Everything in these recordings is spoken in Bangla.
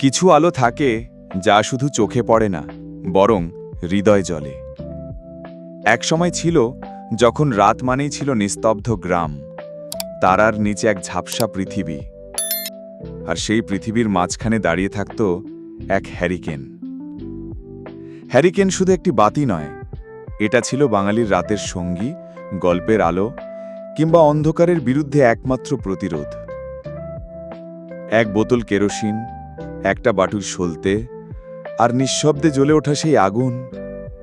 কিছু আলো থাকে যা শুধু চোখে পড়ে না, বরং হৃদয় জলে এক সময় ছিল, যখন রাত মানেই ছিল নিস্তব্ধ গ্রাম, তারার নিচে এক ঝাপসা পৃথিবী। আর সেই পৃথিবীর মাঝখানে দাঁড়িয়ে থাকত এক হ্যারিকেন। হ্যারিকেন শুধু একটি বাতি নয়, এটা ছিল বাঙালির রাতের সঙ্গী, গল্পের আলো, কিংবা অন্ধকারের বিরুদ্ধে একমাত্র প্রতিরোধ। এক বোতল কেরোসিন একটা বাটুর সলতে, আর নিঃশব্দে জ্বলে ওঠা সেই আগুন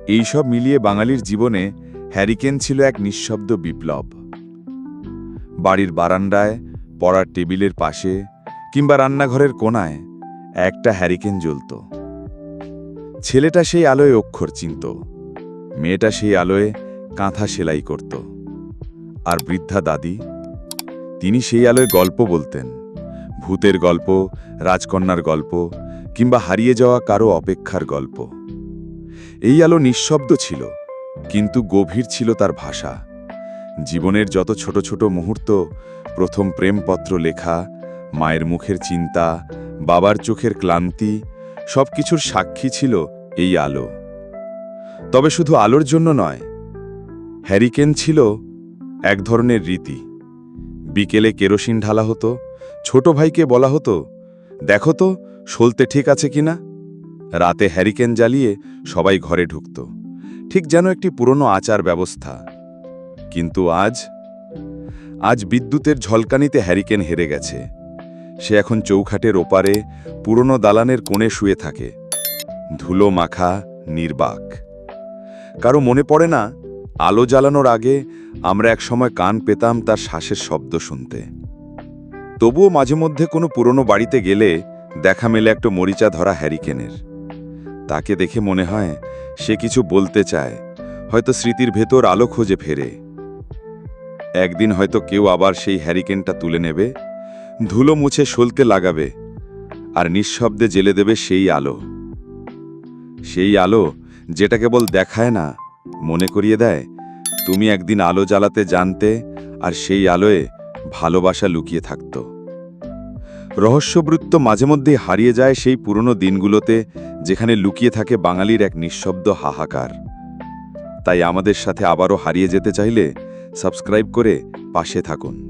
এইসব মিলিয়ে বাঙালির জীবনে হ্যারিকেন ছিল এক নিঃশব্দ বিপ্লব। বাড়ির বারান্দায়, পড়ার টেবিলের পাশে, কিংবা রান্নাঘরের কোণায় একটা হ্যারিকেন জ্বলত। ছেলেটা সেই আলোয় অক্ষর চিনত, মেয়েটা সেই আলোয় কাঁথা সেলাই করত, আর বৃদ্ধা দাদি, তিনি সেই আলোয় গল্প বলতেন। ভূতের গল্প, রাজকন্যার গল্প, কিংবা হারিয়ে যাওয়া কারও অপেক্ষার গল্প। এই আলো নিঃশব্দ ছিল, কিন্তু গভীর ছিল তার ভাষা। জীবনের যত ছোট ছোট মুহূর্ত, প্রথম প্রেমপত্র লেখা, মায়ের মুখের চিন্তা, বাবার চোখের ক্লান্তি সব কিছুর সাক্ষী ছিল এই আলো। তবে শুধু আলোর জন্য নয়, হ্যারিকেন ছিল এক ধরনের রীতি। বিকেলে কেরোসিন ঢালা হতো, ছোট ভাইকে বলা হতো, দেখো তো, সলতে ঠিক আছে কিনা রাতে হ্যারিকেন জ্বালিয়ে সবাই ঘরে ঢুকত, ঠিক যেন একটি পুরনো আচার ব্যবস্থা। কিন্তু আজ? আজ বিদ্যুতের ঝলকানিতে হ্যারিকেন হেরে গেছে। সে এখন চৌখাটের ওপারে পুরনো দালানের কোণে শুয়ে থাকে, ধুলো মাখা, নির্বাক। কারও মনে পড়ে না আলো জ্বালানোর আগে আমরা একসময় কান পেতাম তার শ্বাসের শব্দ শুনতে। তবুও মাঝে মধ্যে কোনো পুরনো বাড়িতে গেলে দেখা মেলে একটা মরিচা ধরা হ্যারিকেনের। তাকে দেখে মনে হয় সে কিছু বলতে চায়, হয়তো স্মৃতির ভেতর আলো খোঁজে ফেরে। একদিন হয়তো কেউ আবার সেই হ্যারিকেনটা তুলে নেবে, ধুলো মুছে সলতে লাগাবে, আর নিঃশব্দে জেলে দেবে সেই আলো। সেই আলো যেটা কেবল দেখায় না মনে করিয়ে দেয়, তুমি একদিন আলো জ্বালাতে জানতে আর সেই আলোয় ভালোবাসা লুকিয়ে থাকত। রহস্যবৃত্ত মাঝে মধ্যেই হারিয়ে যায় সেই পুরনো দিনগুলোতে যেখানে লুকিয়ে থাকে বাঙালির এক নিঃশব্দ হাহাকার। তাই আমাদের সাথে আবারও হারিয়ে যেতে চাইলে সাবস্ক্রাইব করে পাশে থাকুন।